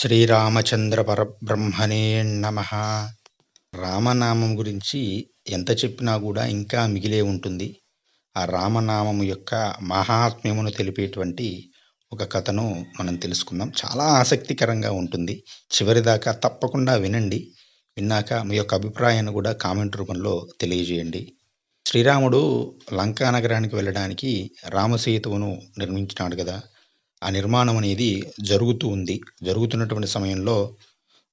శ్రీరామచంద్ర పరబ్రహ్మణే నమ. రామనామం గురించి ఎంత చెప్పినా కూడా ఇంకా మిగిలే ఉంటుంది. ఆ రామనామము యొక్క మహాత్మ్యమును తెలిపేటువంటి ఒక కథను మనం తెలుసుకుందాం. చాలా ఆసక్తికరంగా ఉంటుంది. చివరిదాకా తప్పకుండా వినండి. విన్నాక మీ యొక్క అభిప్రాయాన్ని కూడా కామెంట్ రూపంలో తెలియజేయండి. శ్రీరాముడు లంకా నగరానికి వెళ్ళడానికి రామసేతువును నిర్మించినాడు కదా. ఆ నిర్మాణం అనేది జరుగుతూ ఉంది. జరుగుతున్నటువంటి సమయంలో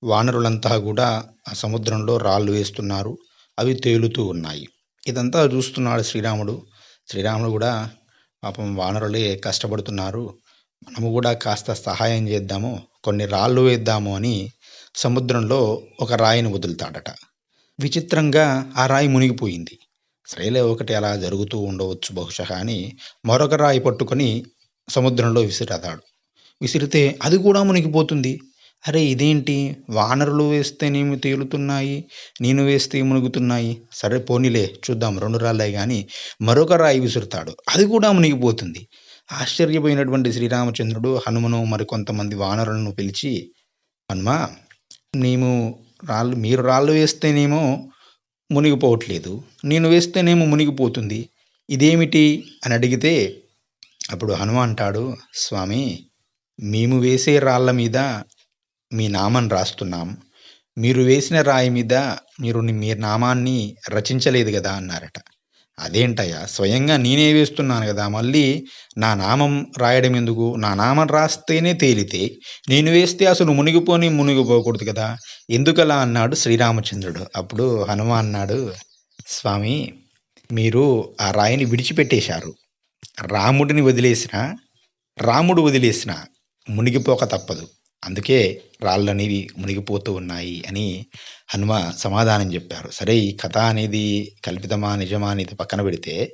వానరులంతా కూడా ఆ సముద్రంలో రాళ్ళు వేస్తున్నారు. అవి తేలుతూ ఉన్నాయి. ఇదంతా చూస్తున్నాడు శ్రీరాముడు. శ్రీరాముడు కూడా పాపం వానరులే కష్టపడుతున్నారు. మనము కూడా కాస్త సహాయం చేద్దాము. కొన్ని రాళ్ళు వేద్దాము అని సముద్రంలో ఒక రాయిని వదులుతాడట. విచిత్రంగా ఆ రాయి మునిగిపోయింది. సరేలే ఒకటి అలా జరుగుతూ ఉండవచ్చు బహుశా అని మరొక రాయి పట్టుకొని సముద్రంలో విసిరతాడు. విసిరితే అది కూడా మునిగిపోతుంది. అరే ఇదేంటి? వానరులు వేస్తేనేమి తేలుతున్నాయి నేను వేస్తే మునుగుతున్నాయి. సరే పోనీలే చూద్దాం రెండు రాళ్ళే కానీ మరొక రాయి విసురుతాడు. అది కూడా మునిగిపోతుంది. ఆశ్చర్యపోయినటువంటి శ్రీరామచంద్రుడు హనుమను మరికొంతమంది వానరులను పిలిచి హనుమ మేము రాళ్ళు మీరు రాళ్ళు వేస్తేనేమో మునిగిపోవట్లేదు. నేను వేస్తేనేమో మునిగిపోతుంది. ఇదేమిటి? అని అడిగితే అప్పుడు హనుమ అంటాడు స్వామి మేము వేసే రాళ్ళ మీద మీ నామం రాస్తున్నాం. మీరు వేసిన రాయి మీద మీరు మీ నామాన్ని రచించలేదు కదా అన్నారట. అదేంటయ్యా స్వయంగా నేనే వేస్తున్నాను కదా మళ్ళీ నా నామం రాయడం ఎందుకు? నా నామం రాస్తేనే తేలితే నేను వేస్తే అసలు మునిగిపోని మునిగిపోకూడదు కదా. ఎందుకలా? అన్నాడు శ్రీరామచంద్రుడు. అప్పుడు హనుమ అన్నాడు స్వామి మీరు ఆ రాయిని విడిచిపెట్టేశారు. రాముడిని వదిలేసిన రాముడు వదిలేసిన మునిగిపోక తప్పదు. అందుకే రాళ్ళనేవి మునిగిపోతూ ఉన్నాయి అని హనుమ సమాధానం చెప్పారు. సరే ఈ కథ అనేది కల్పితమా నిజమా అనేది పక్కన పెడితే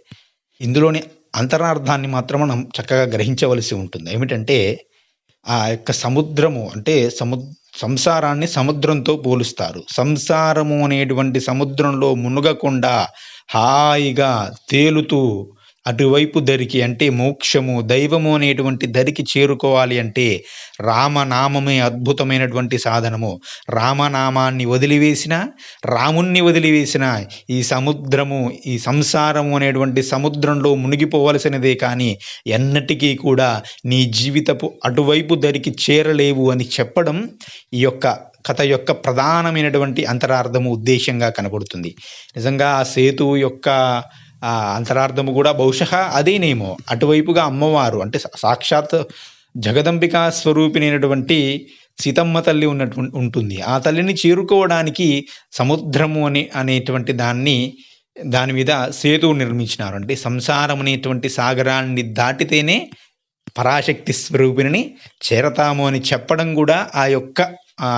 ఇందులోని అంతరార్థాన్ని మాత్రం మనం చక్కగా గ్రహించవలసి ఉంటుంది. ఏమిటంటే ఆ యొక్క సముద్రము అంటే సము సంసారాన్ని సముద్రంతో పోలుస్తారు. సంసారము అనేటువంటి సముద్రంలో మునగకుండా హాయిగా తేలుతూ అటువైపు దరికి అంటే మోక్షము దైవము అనేటువంటి దరికి చేరుకోవాలి అంటే రామనామమే అద్భుతమైనటువంటి సాధనము. రామనామాన్ని వదిలివేసిన రాముణ్ణి వదిలివేసిన ఈ సముద్రము ఈ సంసారము అనేటువంటి సముద్రంలో మునిగిపోవలసినదే కానీ ఎన్నటికీ కూడా నీ జీవితపు అటువైపు దరికి చేరలేవు అని చెప్పడం ఈ యొక్క కథ యొక్క ప్రధానమైనటువంటి అంతరార్థము ఉద్దేశంగా కనబడుతుంది. నిజంగా ఆ సేతు యొక్క అంతరార్థము కూడా బహుశः అదేనేమో అటువైపుగా అమ్మవారు అంటే సాక్షాత్ జగదంబికా స్వరూపిణైనటువంటి సీతమ్మ తల్లి ఉన్నటువంటి ఉంటుంది. ఆ తల్లిని చేరుకోవడానికి సముద్రము అని అనేటువంటి దాన్ని దాని మీద సేతువు నిర్మించినారు. అంటే సంసారం అనేటువంటి సాగరాన్ని దాటితేనే పరాశక్తి స్వరూపిణిని చేరతాము అని చెప్పడం కూడా ఆ యొక్క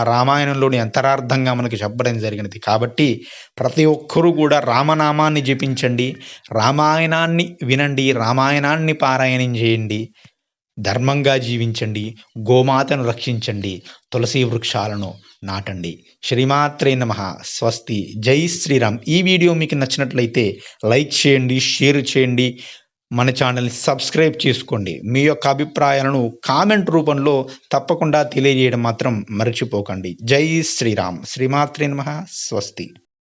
రామాయణంలోని అంతరార్థంగా మనకి చెప్పడం జరిగినది. కాబట్టి ప్రతి ఒక్కరూ కూడా రామనామాన్ని జపించండి రామాయణాన్ని వినండి రామాయణాన్ని పారాయణం చేయండి ధర్మంగా జీవించండి గోమాతను రక్షించండి తులసి వృక్షాలను నాటండి. శ్రీమాత్రే నమ. స్వస్తి. జై శ్రీరామ్. ఈ వీడియో మీకు నచ్చినట్లయితే లైక్ చేయండి షేర్ చేయండి. మన ఛానల్ని సబ్స్క్రైబ్ చేసుకోండి. మీ యొక్క అభిప్రాయాలను కామెంట్ రూపంలో తప్పకుండా తెలియజేయడం మాత్రం మర్చిపోకండి. జై శ్రీరామ్. శ్రీమాత్రి నమ. స్వస్తి.